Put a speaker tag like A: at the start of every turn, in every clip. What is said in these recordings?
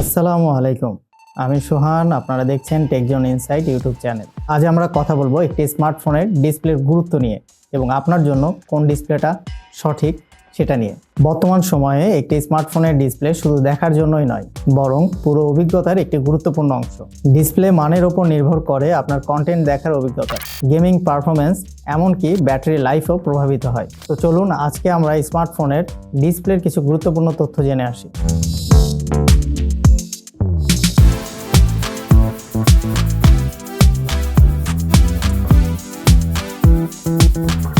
A: আসসালামু আলাইকুম। আমি সোহান, আপনারা দেখছেন টেকজন ইনসাইট ইউটিউব চ্যানেল। আজ আমরা কথা বলব একটি স্মার্টফোনের ডিসপ্লের গুরুত্ব নিয়ে এবং আপনার জন্য কোন ডিসপ্লেটা সঠিক সেটা নিয়ে। বর্তমান সময়ে একটি স্মার্টফোনের ডিসপ্লে শুধু দেখার জন্যই নয়, বরং পুরো অভিজ্ঞতার একটি গুরুত্বপূর্ণ অংশ। ডিসপ্লে মানের ওপর নির্ভর করে আপনার কন্টেন্ট দেখার অভিজ্ঞতা গেমিং পারফরমেন্স এমনকি ব্যাটারি লাইফও প্রভাবিত হয়। তো চলুন আজকে আমরা স্মার্টফোনের ডিসপ্লের কিছু গুরুত্বপূর্ণ তথ্য জেনে আসি। Thank you.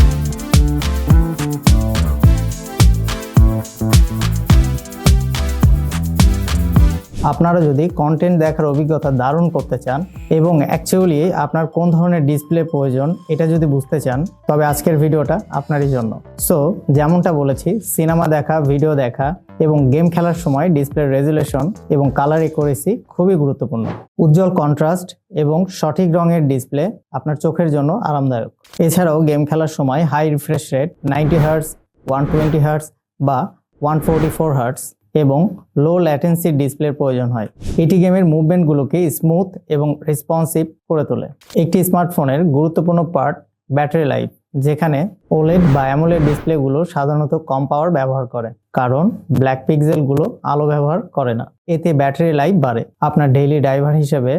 A: আপনারা যদি কন্টেন্ট দেখার অভিজ্ঞতা দারুণ করতে চান এবং অ্যাকচুয়ালি আপনার কোন ধরনের ডিসপ্লে প্রয়োজন এটা যদি বুঝতে চান, তবে আজকের ভিডিওটা আপনারই জন্য। সো যেমনটা বলেছি সিনেমা দেখা ভিডিও দেখা এবং গেম খেলার সময় ডিসপ্লে রেজুলেশন এবং কালার একুরেসি খুবই গুরুত্বপূর্ণ। উজ্জ্বল কন্ট্রাস্ট এবং সঠিক রঙের ডিসপ্লে আপনার চোখের জন্য আরামদায়ক। এছাড়াও গেম খেলার সময় high refresh rate ninety hertz one twenty hertz বা ওয়ান ফোরটি ফোর হার্টস এবং লো ল্যাটেন্সি ডিসপ্লের প্রয়োজন হয়। এটি গেমের মুভমেন্টগুলোকে স্মুথ এবং রেসপন্সিভ করে তোলে। একটি স্মার্টফোনের গুরুত্বপূর্ণ পার্ট ব্যাটারি লাইফ যেখানে ওলেড বা অ্যামোলেড ডিসপ্লেগুলো সাধারণত কম পাওয়ার ব্যবহার করে, কারণ ব্ল্যাক পিক্সেলগুলো আলো ব্যবহার করে না। এতে ব্যাটারি লাইফ বাড়ে। আপনার ডেইলি ড্রাইভার হিসেবে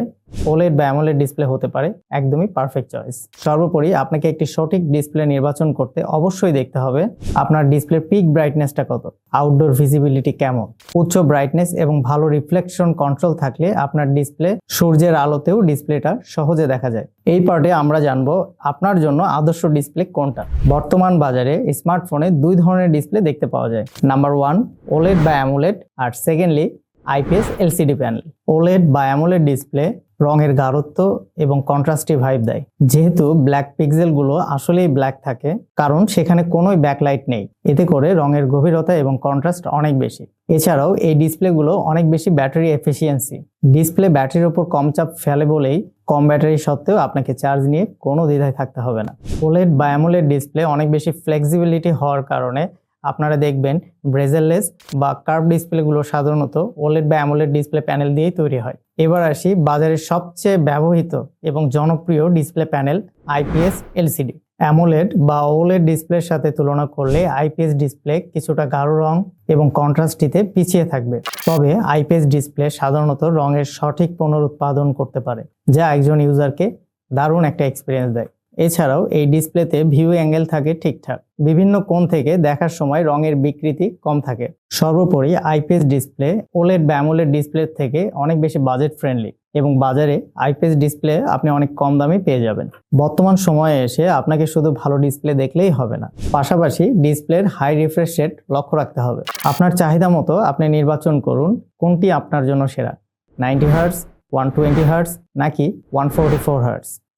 A: ওলেড বা অ্যামোলেড ডিসপ্লে হতে পারে, একদমই পারফেক্ট চয়েস সর্বোপরি আপনাকে একটি সঠিক ডিসপ্লে নির্বাচন করতে অবশ্যই দেখতে হবে আপনার ডিসপ্লে পিক ব্রাইটনেসটা কত আউটডোর ভিজিবিলিটি কেমন। উচ্চ ব্রাইটনেস এবং ভালো রিফ্লেকশন কন্ট্রোল থাকলে আপনার ডিসপ্লে সূর্যের আলোতেও ডিসপ্লেটা সহজে দেখা যায়। এই পার্টে আমরা জানব আপনার জন্য আদর্শ ডিসপ্লে কোনটা। বর্তমান বাজারে স্মার্টফোনে দুই ধরনের ডিসপ্লে দেখতে পাওয়া যায়। নাম্বার ওয়ান, ওলেড বা অ্যামোলেড, আর secondly IPS LCD panel. OLED বা অ্যামোলেড ডিসপ্লে রঙের গাঢ়ত্ব এবং কন্ট্রাস্টিভ ভাইব দেয়। যেহেতু ব্ল্যাক পিক্সেলগুলো আসলেই ব্ল্যাক থাকে, কারণ সেখানে কোনোই ব্যাকলাইট নেই। এতে করে রঙের গভীরতা এবং কন্ট্রাস্ট অনেক বেশি। এছাড়াও এই ডিসপ্লেগুলো অনেক বেশি ব্যাটারি এফিসিয়েন্সি ডিসপ্লে ব্যাটারির ওপর কম চাপ ফেলে বলেই কম ব্যাটারি সত্ত্বেও আপনাকে চার্জ নিয়ে কোনো দ্বিধায় থাকতে হবে না। ওলেড বা ডিসপ্লে অনেক বেশি ফ্লেক্সিবিলিটি হওয়ার কারণে আপনারা দেখবেন ব্রেজেললেস বা কার্ভ ডিসপ্লেগুলো সাধারণত ওলেড বা অ্যামোলেড ডিসপ্লে প্যানেল দিয়েই তৈরি হয়। এবার আসি বাজারের সবচেয়ে ব্যবহৃত এবং জনপ্রিয় display panel IPS LCD. AMOLED বা ওলেড ডিসপ্লের সাথে তুলনা করলে আইপিএস ডিসপ্লে কিছুটা গাঢ় রং এবং কন্ট্রাস্টিতে পিছিয়ে থাকবে। তবে আইপিএস ডিসপ্লে সাধারণত রঙের সঠিক পুনরুৎপাদন করতে পারে, যা একজন ইউজারকে দারুণ একটা এক্সপিরিয়েন্স দেয়। এছাড়াও এই ডিসপ্লেতে ভিউ অ্যাঙ্গেল থাকে ঠিকঠাক। বিভিন্ন কোণ থেকে দেখার সময় রঙের বিকৃতি কম থাকে। সর্বোপরি আইপিএস ডিসপ্লে, ওলেড বা অ্যামোলেড ডিসপ্লে থেকে অনেক বেশি বাজেট ফ্রেন্ডলি এবং বাজারে আইপিএস ডিসপ্লে আপনি অনেক কম দামে পেয়ে যাবেন। বর্তমান সময়ে এসে আপনাকে শুধু ভালো ডিসপ্লে দেখলেই হবে না। পাশাপাশি ডিসপ্লের হাই রিফ্রেশ রেট লক্ষ্য রাখতে হবে। আপনার চাহিদা মতো আপনি নির্বাচন করুন কোনটি আপনার জন্য সেরা। Ninety hertz one twenty hertz নাকি ওয়ান ফোরটি ফোর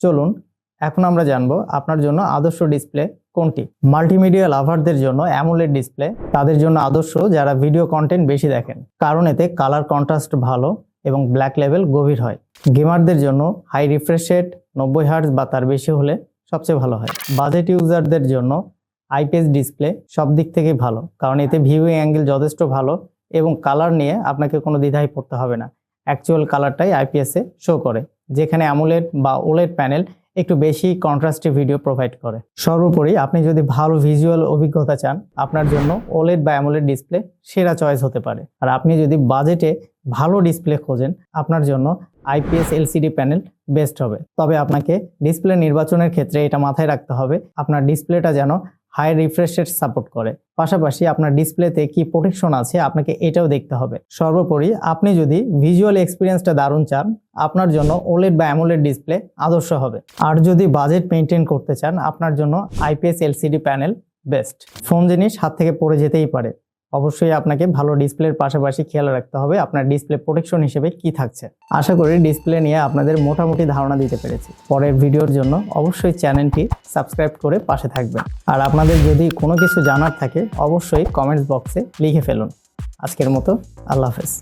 A: চলুন এখন আমরা জানব আপনার জন্য আদর্শ ডিসপ্লে কোনটি? মাল্টিমিডিয়া লাভারদের জন্য অ্যামোলেড ডিসপ্লে তাদের জন্য আদর্শ যারা ভিডিও কন্টেন্ট বেশি দেখেন। কারণ এতে কালার কন্ট্রাস্ট ভালো এবং ব্ল্যাক লেভেল গভীর হয়। গেমারদের জন্য হাই রিফ্রেশ রেট নব্বই হার্টস বা তার বেশি হলে সবচেয়ে ভালো হয়। বাজেট ইউজারদের জন্য আইপিএস ডিসপ্লে সব দিক থেকে ভালো, কারণ এতে ভিউইং অ্যাঙ্গেল যথেষ্ট ভালো এবং কালার নিয়ে আপনাকে কোনো দ্বিধায় পড়তে হবে না। অ্যাকচুয়াল কালারটাই আইপিএসে শো করে। যেখানে অ্যামোলেড বা ওলেড প্যানেল একটু বেশি কন্ট্রাস্টি ভিডিও প্রোভাইড করে। সর্বোপরি আপনি যদি ভালো ভিজুয়াল অভিজ্ঞতা চান, আপনার জন্য ওলেড বা অ্যামোলেড ডিসপ্লে সেরা চয়েস হতে পারে। আর আপনি যদি বাজেটে ভালো ডিসপ্লে খোঁজেন, আপনার জন্য আইপিএস এলসিডি প্যানেল বেস্ট হবে। তবে আপনাকে ডিসপ্লে নির্বাচনের ক্ষেত্রে এটা মাথায় রাখতে হবে। আপনার ডিসপ্লেটা যেন হাই রিফ্রেশ রেট সাপোর্ট করে। পাশাপাশি আপনার ডিসপ্লেতে কি প্রোটেকশন আছে আপনাকে এটাও দেখতে হবে। সর্বোপরি আপনি যদি ভিজুয়াল এক্সপিরিয়েন্সটা দারুণ চান, আপনার জন্য ওলেড বা অ্যামোলেড ডিসপ্লে আদর্শ হবে। আর যদি বাজেট মেনটেন করতে চান, আপনার জন্য IPS LCD panel best phone জিনিস হাত থেকে পড়ে যেতেই পারে। অবশ্যই আপনাকে ভালো ডিসপ্লের পাশাপাশি খেয়াল রাখতে হবে আপনার ডিসপ্লে প্রোটেকশন হিসেবে কি থাকছে। আশা করি ডিসপ্লে নিয়ে আপনাদের মোটামুটি ধারণা দিতে পেরেছি। পরের ভিডিওর জন্য অবশ্যই চ্যানেলটি সাবস্ক্রাইব করে পাশে থাকবেন। আর আপনাদের যদি কোনো কিছু জানার থাকে, অবশ্যই কমেন্টস বক্সে লিখে ফেলুন। আজকের মতো আল্লাহ হাফেজ।